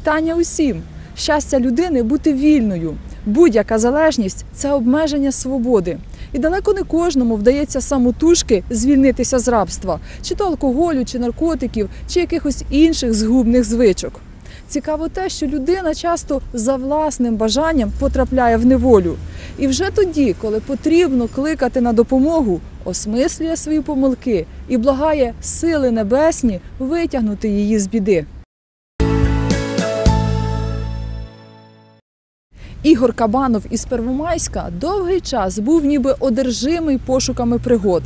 Вітання усім! Щастя людини бути вільною. Будь-яка залежність це обмеження свободи. І далеко не кожному вдається самотужки звільнитися з рабства, чи то алкоголю, чи наркотиків, чи якихось інших згубних звичок. Цікаво те, що людина часто за власним бажанням потрапляє в неволю. І вже тоді, коли потрібно кликати на допомогу, осмислює свої помилки і благає сили небесні витягнути її з біди. Ігор Кабанов із Первомайська довгий час був ніби одержимий пошуками пригод.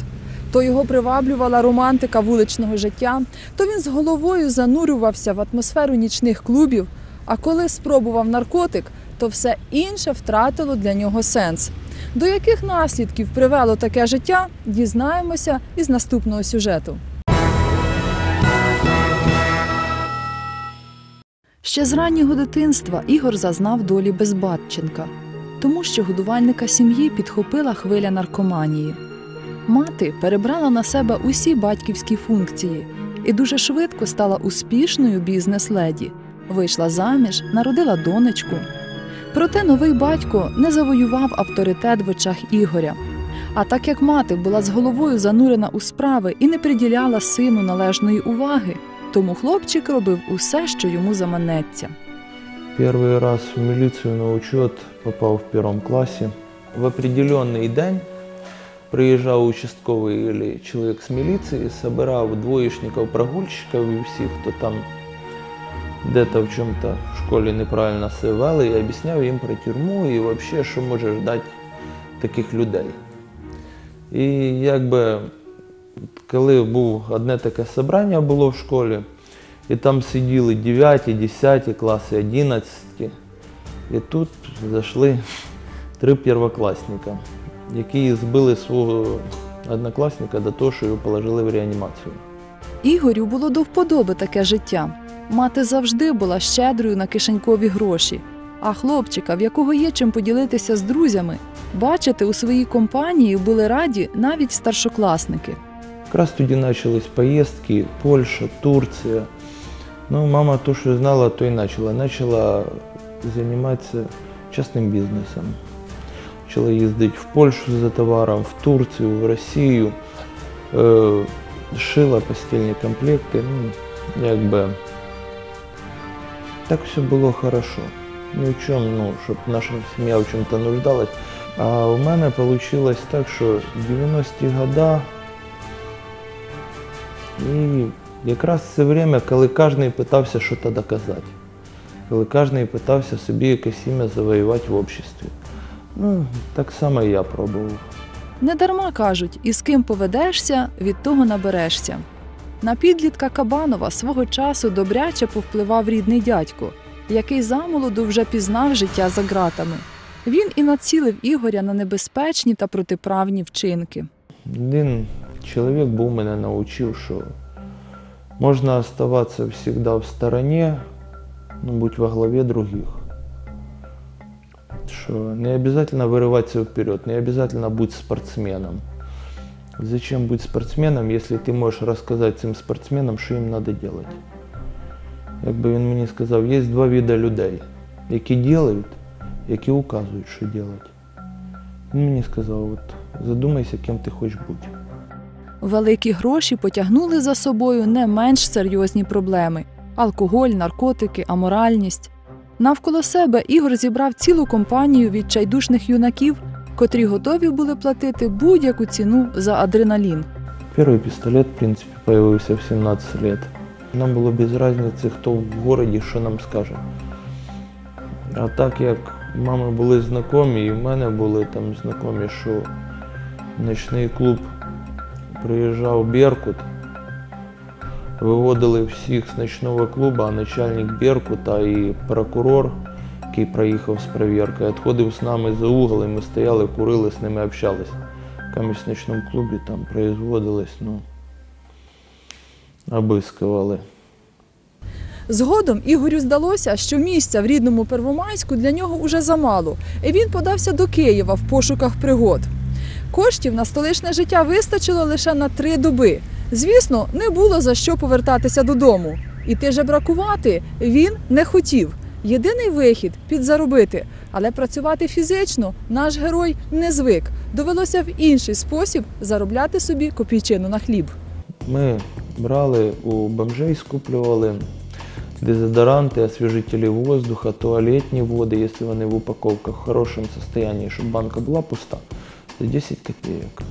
То його приваблювала романтика вуличного життя, то він з головою занурювався в атмосферу нічних клубів. А коли спробував наркотик, то все інше втратило для нього сенс. До яких наслідків привело таке життя, дізнаємося із наступного сюжету. Ще з раннього дитинства Ігор зазнав долі безбатченка, тому що годувальника сім'ї підхопила хвиля наркоманії. Мати перебрала на себе усі батьківські функції і дуже швидко стала успішною бізнес-леді. Вийшла заміж, народила донечку. Проте новий батько не завоював авторитет в очах Ігоря. А так як мати була з головою занурена у справи і не приділяла сину належної уваги, тому хлопчик робив усе, що йому заманеться. Первый раз в милицию на учет попал в первом классе. В определенный день приїжджав участковий или чоловік з міліції, собирав двоєчників, прогульщиків і всіх, хто там де-то в чому-то в школі неправильно себе вели, і об'ясняв їм про тюрму і взагалі, що може ждати таких людей. І якби коли був одне таке собрання було в школі, і там сиділи 9, 10 класи, 11. І тут зайшли три первокласника, які збили свого однокласника до того, що його положили в реанімацію. Ігорю було до вподоби таке життя. Мати завжди була щедрою на кишенькові гроші. А хлопчика, в якого є чим поділитися з друзями, бачити у своїй компанії були раді навіть старшокласники. Якраз тоді почались поїздки, Польща, Турція. Ну, мама то, що знала, то і почала. Почала займатися частним бізнесом. Почала їздити в Польщу за товаром, в Турцію, в Росію. Е, шила постільні комплекти. Ну, якби так все було хорошо. Ні в чому, ну, щоб наша сім'я в чому-то нуждалась. А у мене вийшло так, що в 90-ті года і якраз це время, коли кожен питався щось доказати. Коли кожен питався собі якесь ім'я завоювати в обществі. Ну, так само і я пробував. Недарма кажуть, із ким поведешся, від того наберешся. На підлітка Кабанова свого часу добряче повпливав рідний дядько, який замолоду вже пізнав життя за ґратами. Він і націлив Ігоря на небезпечні та протиправні вчинки. Один чоловік був мене навчив, що можна оставатися завжди в стороні, но будь во главі других. Що не обязательно вириватися вперед, не обязательно бути спортсменом. Зачем быть спортсменом, если ти можеш розказати цим спортсменам, що їм треба робити? Якби він мені сказав, є два види людей, які роблять, які указують, що робити. Він мені сказав, от задумайся, ким ти хочеш бути. Великі гроші потягнули за собою не менш серйозні проблеми: алкоголь, наркотики, аморальність. Навколо себе Ігор зібрав цілу компанію відчайдушних юнаків, котрі готові були платити будь-яку ціну за адреналін. Перший пістолет, в принципі, появився в 17 лет. Нам було без різниці, хто в городі що нам скаже. А так як мами були знайомі, і в мене були там знайомі, що в ночний клуб приїжджав Беркут, виводили всіх з ночного клубу, а начальник Беркута і прокурор, який проїхав з перевіркою, відходив з нами за угол, і ми стояли, курили, з ними общались. Камусь в ночному клубі там производилось, ну, обискували. Згодом Ігорю здалося, що місця в рідному Первомайську для нього уже замало, і він подався до Києва в пошуках пригод. Коштів на столичне життя вистачило лише на три доби. Звісно, не було за що повертатися додому. Іти жебракувати він не хотів. Єдиний вихід підзаробити, але працювати фізично наш герой не звик. Довелося в інший спосіб заробляти собі копійчину на хліб. Ми брали у бомжей, скуплювали дезодоранти, освіжителі воздуха, туалетні води, якщо вони в упаковках в хорошому стані, щоб банка була пуста, 10 копійок.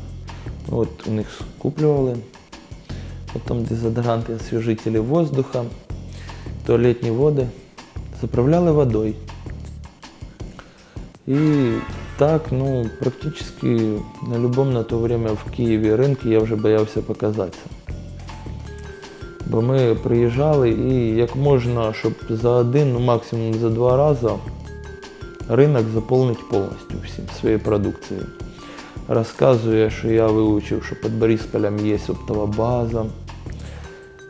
От у них скуплювали. Потім дезодоранти, освіжителі воздуха, туалетні води, заправляли водою. І так, ну, практически на любому на то время в Києві ринку я вже боявся показатися. Бо ми приїжджали і як можна, щоб за один, ну максимум за два рази ринок заповнити повністю всім своєю продукцією. Розказує, що я вивчив, що під Борисполем є оптова база,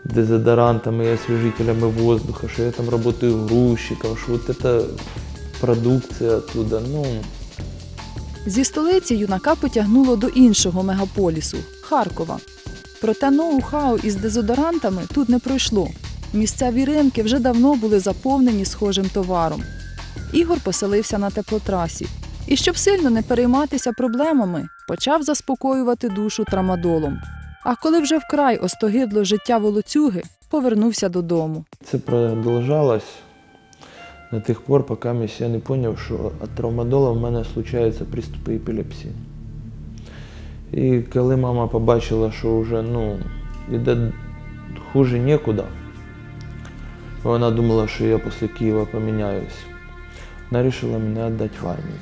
дезодорантами і освіжителями воздуха, що я там працюю грузчиком, що от ця продукція оттуда, ну, Зі столиці юнака потягнуло до іншого мегаполісу Харкова. Проте ноу-хау із дезодорантами тут не пройшло. Місцеві ринки вже давно були заповнені схожим товаром. Ігор поселився на теплотрасі і, щоб сильно не перейматися проблемами, почав заспокоювати душу трамадолом. А коли вже вкрай остогидло життя волоцюги, повернувся додому. Це продовжалось до тих пор, поки я не зрозумів, що від травмадола в мене случаються приступи епілепсії. І коли мама побачила, що вже ну, іде хуже нікуди, вона думала, що я після Києва поміняюсь, вона вирішила мене віддати в армію.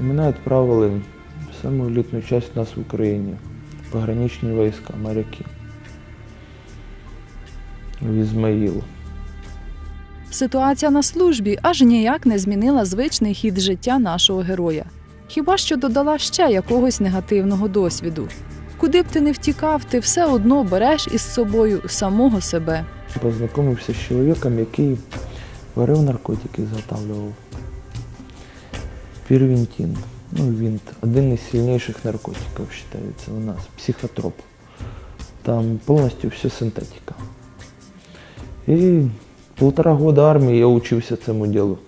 І мене відправили в саму елітну частину нас в Україні, в пограничні війська, моряки. В Ізмаїл. Ситуація на службі аж ніяк не змінила звичний хід життя нашого героя. Хіба що додала ще якогось негативного досвіду. Куди б ти не втікав, ти все одно береш із собою самого себе. Познайомився з чоловіком, який варив наркотики, заготавлював. Пірвінтін. Ну, вінт. Один із сильніших наркотиків вважається у нас. Психотроп. Там повністю все синтетика. І полтора года армії я учився цьому ділу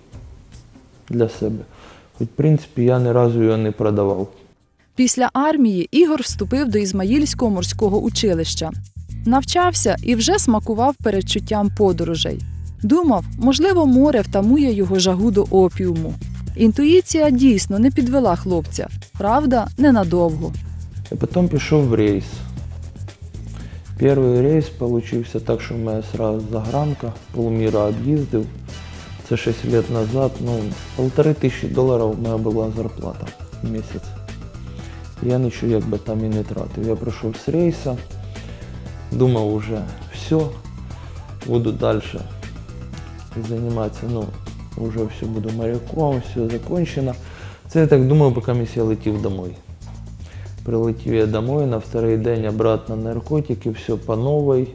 для себе. Хоч, в принципі, я ні разу його не продавав. Після армії Ігор вступив до Ізмаїльського морського училища. Навчався і вже смакував передчуттям подорожей. Думав, можливо, море втамує його жагу до опіуму. Інтуїція дійсно не підвела хлопця, правда, ненадовго. І потім пішов в рейс. Перший рейс получився так, що в мене сразу загранка, полміра об'їздив. Це 6 років назад, ну, полтори тисячі доларів у мене була зарплата в місяць. Я нічого якби там і не тратив. Я пройшов з рейсу, думав уже все, буду далі займатися, ну, вже все буду моряком, все закончено. Це я так думав, поки я летів домой. Прилетів я домой, на второй день обратно наркотики, все по новій.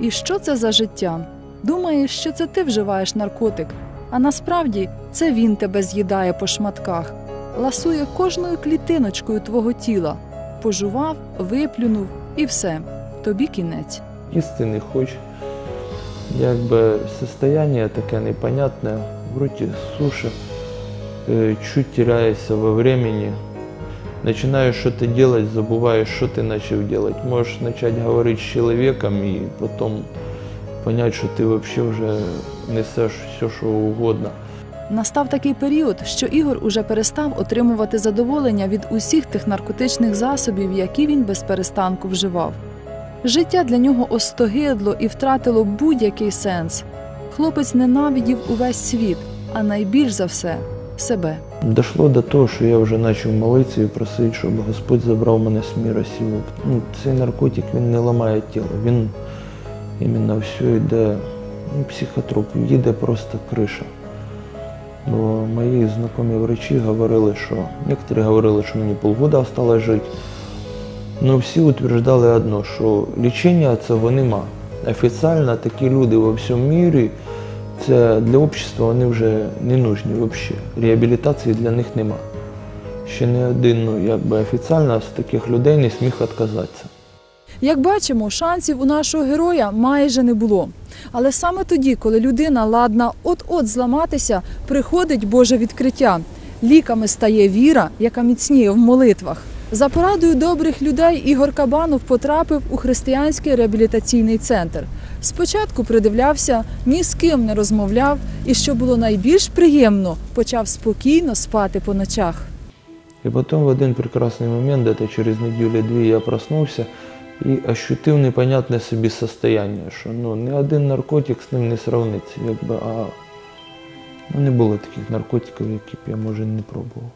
І що це за життя? Думаєш, що це ти вживаєш наркотик, а насправді це він тебе з'їдає по шматках, ласує кожною клітиночкою твого тіла. Пожував, виплюнув і все. Тобі кінець. Їсти не хочу. Якби состояние таке непонятне, в роті суші, е, чуть теряешься во времени. Начинаешь что-то делать, забываешь, что ты начал делать. Можешь начать говорить с человеком и потом понять, что ты вообще уже несешь все, що угодно. Настав такий період, що Ігор уже перестав отримувати задоволення від усіх тих наркотичних засобів, які він без перестанку вживав. Життя для нього остогидло і втратило будь-який сенс. Хлопець ненавидів увесь світ, а найбільш за все себе. Дошло до того, що я вже почав молитися і просити, щоб Господь забрав мене з міра сілу. Ну, цей наркотик він не ламає тіло, він іменно все йде, ну, психотроп, їде просто криша. Бо мої знайомі врачі говорили, що некоторі говорили, що мені полгода осталось жити. Ну всі утверждали одно, що лічення цього нема. Офіційно такі люди во всьому мірі, це для общества вони вже не нужні взагалі. Реабілітації для них нема. Ще не один, ну якби офіційно з таких людей не зміг відказатися. Як бачимо, шансів у нашого героя майже не було. Але саме тоді, коли людина ладна от-от зламатися, приходить Боже відкриття. Ліками стає віра, яка міцніє в молитвах. За порадою добрих людей Ігор Кабанов потрапив у християнський реабілітаційний центр. Спочатку придивлявся, ні з ким не розмовляв, і що було найбільш приємно, почав спокійно спати по ночах. И потом в один прекрасный момент, где-то через неделю-две, я проснулся і ощутив непонятне собі состояние, що ну, ні один наркотик з ним не сравниться. Якби, а ну, не було таких наркотиків, які б я, може, не пробував.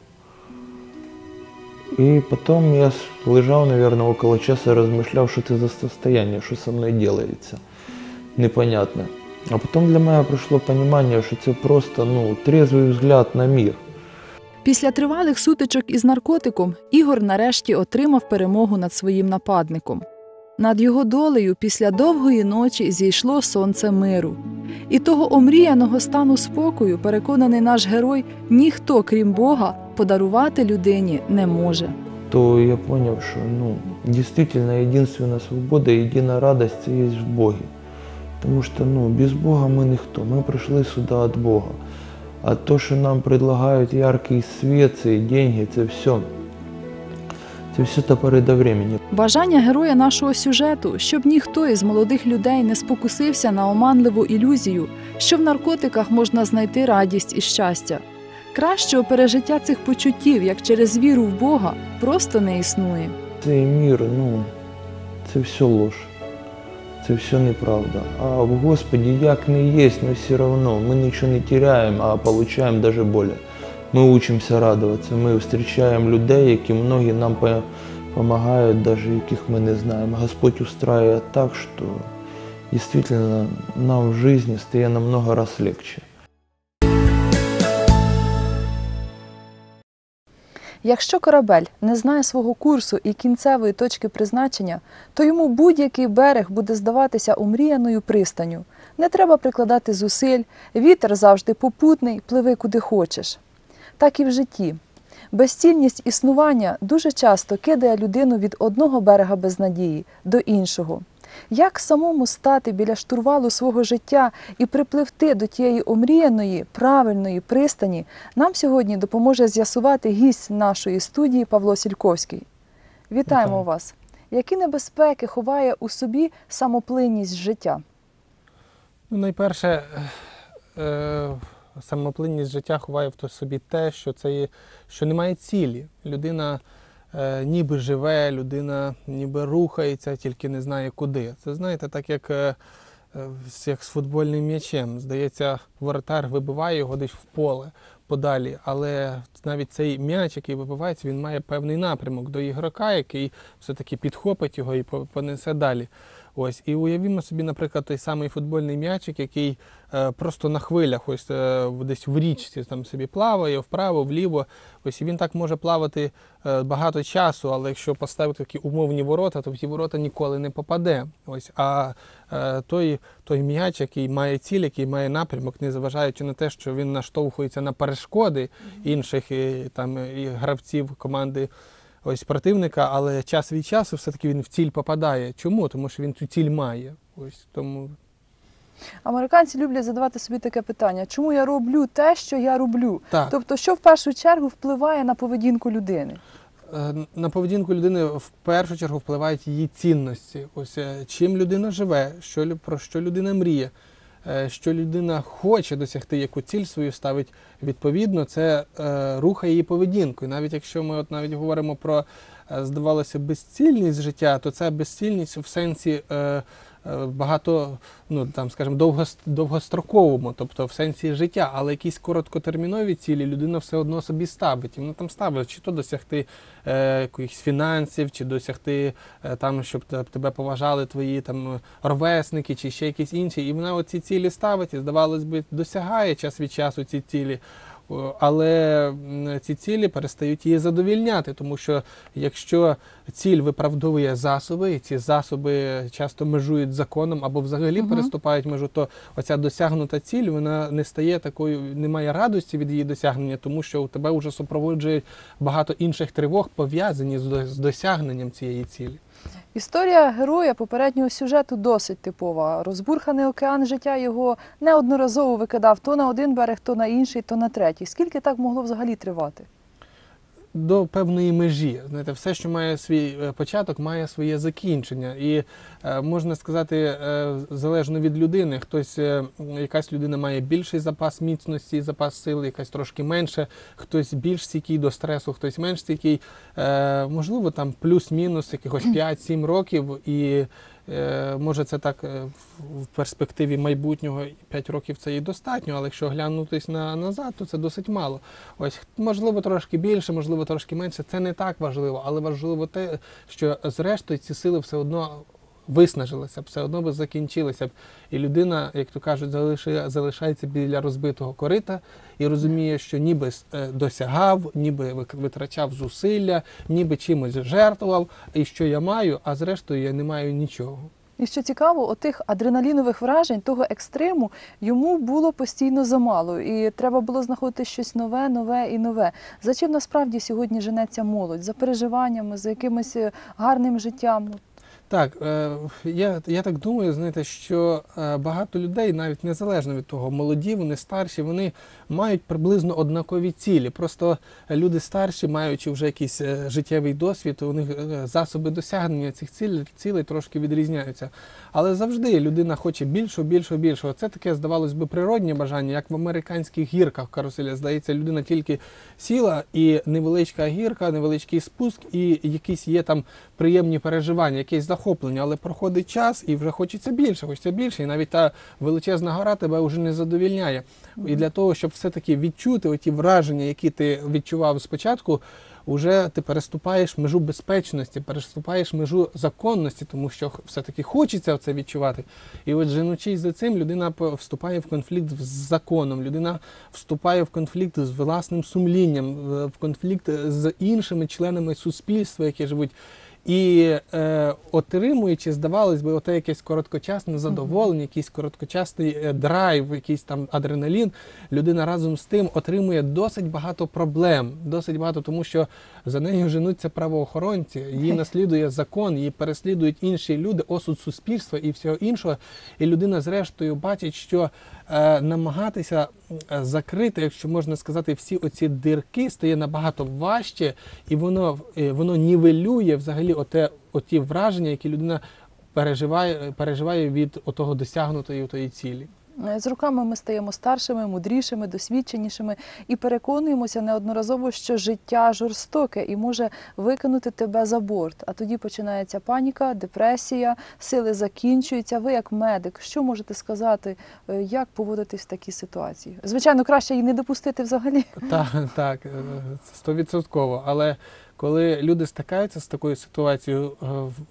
І потім я лежав, наверное, около часа, размышлял, что це за состояние, що со мною делается. Непонятно. А потім для мене прийшло розуміння, що це просто ну, трезвий взгляд на мир. Після тривалих сутичок із наркотиком Ігор нарешті отримав перемогу над своїм нападником. Над його долею після довгої ночі зійшло сонце миру. І того омріяного стану спокою, переконаний наш герой, ніхто, крім Бога, подарувати людині не може. то я понял, что ну, действительно единственная свобода, единая радость це есть в Боге. Потому что ну, без Бога мы никто, мы пришли сюда от Бога. А то, що нам предлагають яркий світ, це деньги, це все. Це все топори до времени. Бажання героя нашого сюжету, щоб ніхто із молодих людей не спокусився на оманливу ілюзію, що в наркотиках можна знайти радість і щастя. Кращого пережиття цих почуттів, як через віру в Бога, просто не існує. Цей мір, ну, це все ложь. Це все неправда. А в Господі як не є, но все равно ми нічого не теряємо, а получаємо даже более. Ми учимося радуватися, ми зустрічаємо людей, які многі нам допомагають, навіть яких ми не знаємо. Господь устраивает так, що дійсно нам в житті стає намного раз легче. Якщо корабель не знає свого курсу і кінцевої точки призначення, то йому будь-який берег буде здаватися умріяною пристаню. Не треба прикладати зусиль, вітер завжди попутний, пливи куди хочеш. Так і в житті. Безцільність існування дуже часто кидає людину від одного берега безнадії до іншого. Як самому стати біля штурвалу свого життя і припливти до тієї омріяної, правильної пристані, нам сьогодні допоможе з'ясувати гість нашої студії Павло Сільковський. Вітаємо Вітаю. вас! Які небезпеки ховає у собі самоплинність життя? Ну, найперше, е, самоплинність життя ховає в собі те, що це є, що немає цілі. Людина е, ніби живе, людина ніби рухається, тільки не знає куди. Це знаєте, так як, е, як з футбольним м'ячем. Здається, воротар вибиває його десь в поле подалі, але навіть цей м'яч, який вибивається, він має певний напрямок до ігрока, який все-таки підхопить його і понесе далі. Ось, і уявімо собі, наприклад, той самий футбольний м'ячик, який е, просто на хвилях, ось е, десь в річці там собі плаває вправо, вліво. Ось і він так може плавати е, багато часу, але якщо поставити такі умовні ворота, то в ті ворота ніколи не попаде. Ось, а е, той, той м'яч, який має ціль, який має напрямок, не зважаючи на те, що він наштовхується на перешкоди інших і, там, і гравців команди ось противника, але час від часу все-таки він в ціль попадає. Чому? Тому що він цю ціль має. Ось тому Американці люблять задавати собі таке питання: чому я роблю те, що я роблю? так. Тобто, що в першу чергу впливає на поведінку людини? Е, На поведінку людини в першу чергу впливають її цінності. Ось е, чим людина живе, що про що людина мріє, що людина хоче досягти, яку ціль свою ставить. Відповідно, це е, рухає її поведінку. І навіть якщо ми от навіть говоримо про е, здавалося безцільність життя, то це безцільність в сенсі. Е, Багато, ну там, скажімо, довгос- довгостроковому, тобто в сенсі життя, але якісь короткотермінові цілі людина все одно собі ставить. І вона там ставить, чи то досягти е, якихось фінансів, чи досягти е, там, щоб тебе поважали твої там ровесники, чи ще якісь інші. І вона оці цілі ставить, і здавалось би, досягає час від часу ці цілі. О, Але ці цілі перестають її задовільняти, тому що якщо ціль виправдовує засоби, і ці засоби часто межують законом або взагалі Мгм. переступають межу, то оця досягнута ціль вона не стає такою, немає радості від її досягнення, тому що у тебе вже супроводжують багато інших тривог, пов'язані з досягненням цієї цілі. Історія героя попереднього сюжету досить типова. Розбурханий океан життя його неодноразово викидав то на один берег, то на інший, то на третій. Скільки так могло взагалі тривати? До певної межі. Знаєте, все, що має свій е, початок, має своє закінчення. І е, можна сказати, е, залежно від людини, хтось, якась людина має більший запас міцності, запас сили, якась трошки менше, хтось більш стійкий до стресу, хтось менш стійкий. Можливо, там плюс-мінус якихось 5-7 років і. Е, Може, це так е, в- перспективі майбутнього 5 років це і достатньо, але якщо глянутись на назад, то це досить мало. Ось можливо трошки більше, можливо, трошки менше. Це не так важливо, але важливо те, що зрештою ці сили все одно виснажилися б, все одно би закінчилися б. І людина, як то кажуть, залишає, залишається біля розбитого корита і розуміє, що ніби е, досягав, ніби витрачав зусилля, ніби чимось жертвував, і що я маю, а зрештою я не маю нічого. І що цікаво, отих адреналінових вражень, того екстриму йому було постійно замало, і треба було знаходити щось нове, нове і нове. За чим насправді сьогодні женеться молодь? За переживаннями, за якимось е, гарним життям. Так, е, я, я так думаю, знаєте, що е, багато людей, навіть незалежно від того, молоді, вони старші, вони мають приблизно однакові цілі. Просто люди старші, маючи вже якийсь е, життєвий досвід, у них засоби досягнення цих цілей, цілей трошки відрізняються. Але завжди людина хоче більшого, більшого, більшого. Це таке, здавалось би, природнє бажання, як в американських гірках в каруселі. Здається, людина тільки сіла, і невеличка гірка, невеличкий спуск, і якісь є там приємні переживання, якесь захоплення, але проходить час і вже хочеться більше, хочеться більше. І навіть та величезна гора тебе вже не задовільняє. І для того, щоб все-таки відчути оті враження, які ти відчував спочатку, вже ти переступаєш межу безпечності, переступаєш межу законності, тому що все-таки хочеться це відчувати. І от женучись за цим, людина вступає в конфлікт з законом, людина вступає в конфлікт з власним сумлінням, в конфлікт з іншими членами суспільства, які живуть. І е, отримуючи, здавалось би, оте якесь короткочасне задоволення, якийсь короткочасний е, драйв, якийсь там адреналін, людина разом з тим отримує досить багато проблем, досить багато, тому що за нею женуться правоохоронці, її наслідує закон, її переслідують інші люди, осуд суспільства і всього іншого. І людина, зрештою, бачить, що е, намагатися закрити, якщо можна сказати, всі оці дирки стає набагато важче, і воно, е, воно нівелює взагалі оте, оті враження, які людина переживає, переживає від отого досягнутої тої цілі. Е, З роками ми стаємо старшими, мудрішими, досвідченішими і переконуємося неодноразово, що життя жорстоке і може викинути тебе за борт. А тоді починається паніка, депресія, сили закінчуються. Ви, як медик, що можете сказати, е, як поводитись в такій ситуації? Звичайно, краще її не допустити взагалі. Так, так, е, стовідсотково. Але коли люди стикаються з такою ситуацією, е,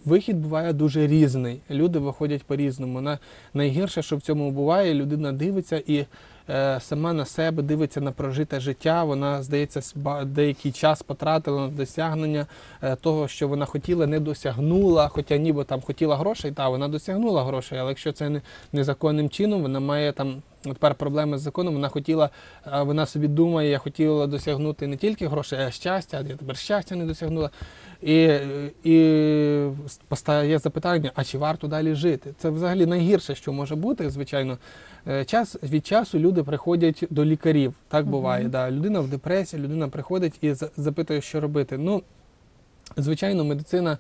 вихід буває дуже різний. Люди виходять по-різному. На- Найгірше, що в цьому буває, людина дивиться і е, сама на себе дивиться на прожите життя. Вона, здається, деякий час потратила на досягнення е, того, що вона хотіла, не досягнула. Хоча ніби там хотіла грошей, та вона досягнула грошей, але якщо це не незаконним чином, вона має там. Тепер проблеми з законом. Вона хотіла, е, вона собі думає, я хотіла досягнути не тільки грошей, а щастя, я тепер щастя не досягнула. І, і постає запитання, а чи варто далі жити? Це взагалі найгірше, що може бути, звичайно. Е, Час від часу люди приходять до лікарів. Так буває. Мгм. Да. Людина в депресії, людина приходить і запитує, що робити. Ну, звичайно, медицина.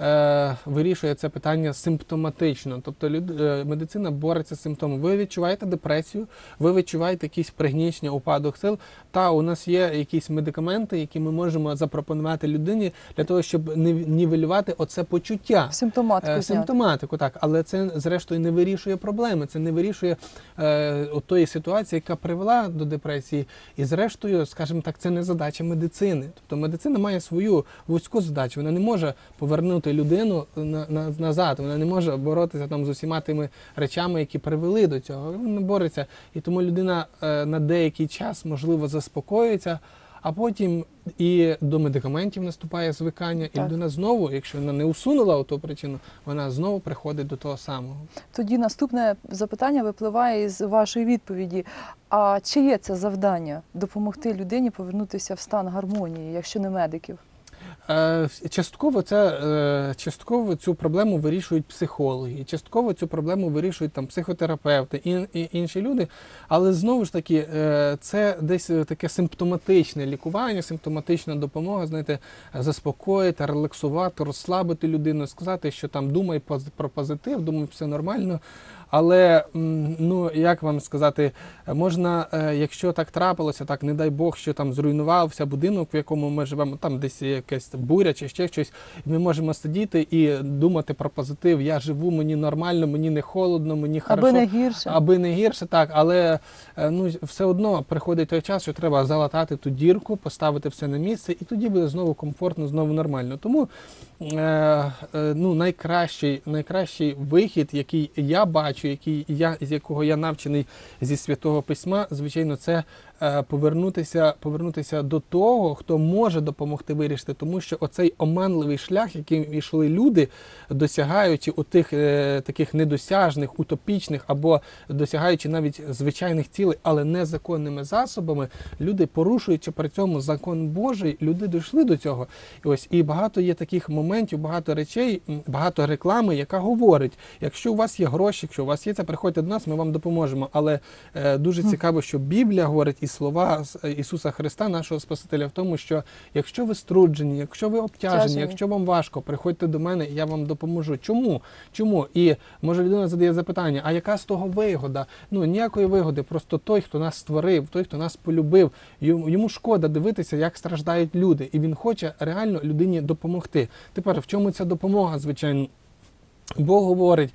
Е, вирішує це питання симптоматично, тобто люд, е, медицина бореться з симптомом. Ви відчуваєте депресію, ви відчуваєте якісь пригнічення, упадок сил. Та у нас є якісь медикаменти, які ми можемо запропонувати людині для того, щоб нівелювати оце почуття. Симптоматику Е. Симптоматику, так, але це зрештою не вирішує проблеми, це не вирішує е, тої ситуації, яка привела до депресії. І зрештою, скажімо так, це не задача медицини. Тобто медицина має свою вузьку задачу. Вона не може повернути людину на, на, назад, вона не може боротися там з усіма тими речами, які привели до цього. Вона не бореться. І тому людина е, на деякий час, можливо, заспокоюється. А потім і до медикаментів наступає звикання, і людина знову, якщо вона не усунула ту причину, вона знову приходить до того самого. Тоді наступне запитання випливає із вашої відповіді. А чиє це завдання допомогти людині повернутися в стан гармонії, якщо не медиків? Е, Частково це е, частково цю проблему вирішують психологи, частково цю проблему вирішують там психотерапевти і, і інші люди. Але знову ж таки, е, це десь таке симптоматичне лікування, симптоматична допомога, знаєте, заспокоїти, релаксувати, розслабити людину, сказати, що там думай про позитив, думай, все нормально. Але ну як вам сказати, можна, якщо так трапилося, так не дай Бог, що там зруйнувався будинок, в якому ми живемо, там десь є якась буря чи ще щось. і Ми можемо сидіти і думати про позитив. Я живу, мені нормально, мені не холодно, мені хорошо. Аби не гірше. Аби не гірше, так, але е, ну все одно приходить той час, що треба залатати ту дірку, поставити все на місце, і тоді буде знову комфортно, знову нормально. Тому е, е, ну, найкращий, найкращий вихід, який я бачу, який я з якого я навчений зі святого письма, звичайно, це повернутися, повернутися до того, хто може допомогти вирішити, тому що оцей оманливий шлях, яким йшли люди, досягаючи отих е, таких недосяжних, утопічних або досягаючи навіть звичайних цілей, але незаконними засобами, люди, порушуючи при цьому закон Божий, люди дійшли до цього. І ось і багато є таких моментів, багато речей, багато реклами, яка говорить: якщо у вас є гроші, якщо у вас є це, приходьте до нас, ми вам допоможемо. Але е, дуже цікаво, що Біблія говорить і слова е, Ісуса Христа, нашого Спасителя, в тому, що якщо ви струджені, якщо ви обтяжені, Обтяжені. якщо вам важко, приходьте до мене, і я вам допоможу. Чому? Чому? І може людина задає запитання: а яка з того вигода? Ну ніякої вигоди. Просто той, хто нас створив, той, хто нас полюбив, йому, шкода дивитися, як страждають люди, і він хоче реально людині допомогти. Тепер в чому ця допомога, звичайно? Бог говорить,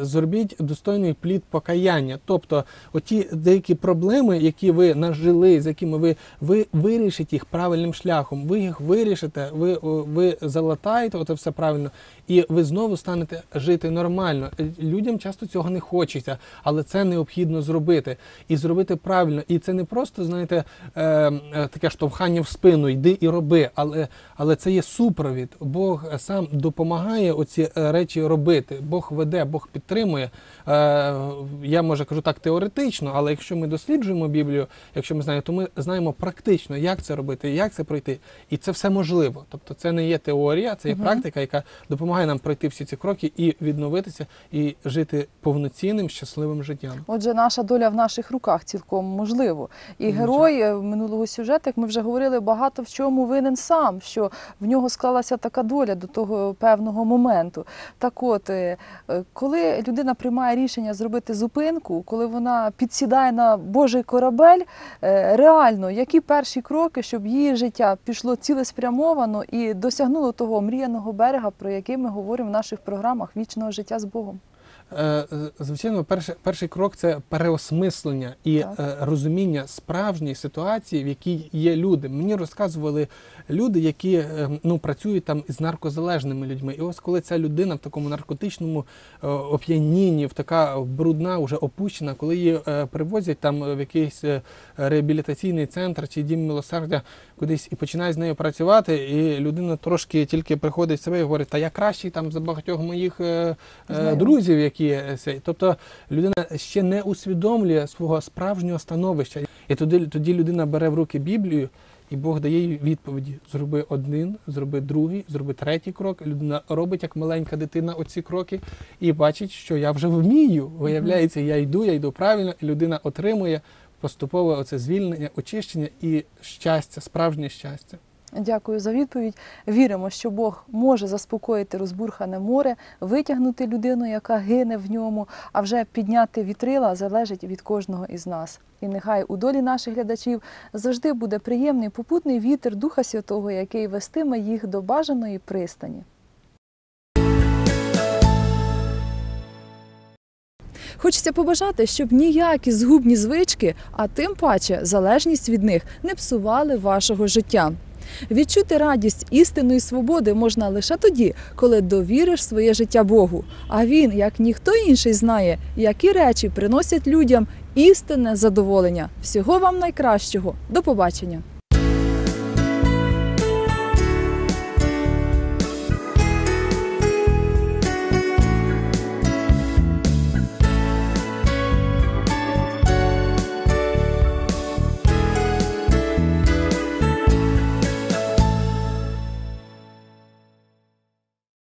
зробіть достойний плід покаяння. Тобто, оті деякі проблеми, які ви нажили, з якими ви, ви вирішите їх правильним шляхом, ви їх вирішите, ви, ви залатаєте оце все правильно, і ви знову станете жити нормально. Е, Людям часто цього не хочеться, але це необхідно зробити. І зробити правильно. І це не просто, знаєте, е, е, таке штовхання в спину, йди і роби, але, але це є супровід. Бог е, сам допомагає оці е, речі робити. Бог веде, Бог підтримує. Е, Я може кажу так теоретично, але якщо ми досліджуємо Біблію, якщо ми знаємо, то ми знаємо практично, як це робити, як це пройти. І це все можливо. Тобто це не є теорія, це є практика, яка допомагає нам пройти всі ці кроки і відновитися, і жити повноцінним, щасливим життям. Отже, наша доля в наших руках цілком можливо. І Звичайно. герой е, минулого сюжету, як ми вже говорили, багато в чому винен сам, що в нього склалася така доля до того певного моменту. Так от, е, коли людина приймає рішення зробити зупинку, коли вона підсідає на Божий корабель, е, реально, які перші кроки, щоб її життя пішло цілеспрямовано і досягнуло того мріяного берега, про який ми говоримо в наших програмах вічного життя з Богом. Е, з- Звичайно, перший, перший крок це переосмислення і Так. е, розуміння справжньої ситуації, в якій є люди. Мені розказували люди, які е, ну, працюють там з наркозалежними людьми. І ось коли ця людина в такому наркотичному е, оп'янінні, в така брудна, вже опущена, коли її е, привозять там в якийсь е, реабілітаційний центр чи дім милосердя кудись і починає з нею працювати, і людина трошки тільки приходить в себе і говорить, та я кращий там за багатьох моїх е, е, друзів, які е. Тобто людина ще не усвідомлює свого справжнього становища. І тоді, тоді людина бере в руки Біблію. І Бог дає їй відповіді: зроби один, зроби другий, зроби третій крок. Людина робить як маленька дитина оці кроки і бачить, що я вже вмію. Виявляється, я йду, я йду правильно, і людина отримує поступове оце звільнення, очищення і щастя, справжнє щастя. Дякую за відповідь. Віримо, що Бог може заспокоїти розбурхане море, витягнути людину, яка гине в ньому, а вже підняти вітрила залежить від кожного із нас. І нехай у долі наших глядачів завжди буде приємний попутний вітер Духа Святого, який вестиме їх до бажаної пристані. Хочеться побажати, щоб ніякі згубні звички, а тим паче залежність від них, не псували вашого життя. Відчути радість істинної свободи можна лише тоді, коли довіриш своє життя Богу. А він, як ніхто інший, знає, які речі приносять людям істинне задоволення. Всього вам найкращого. До побачення!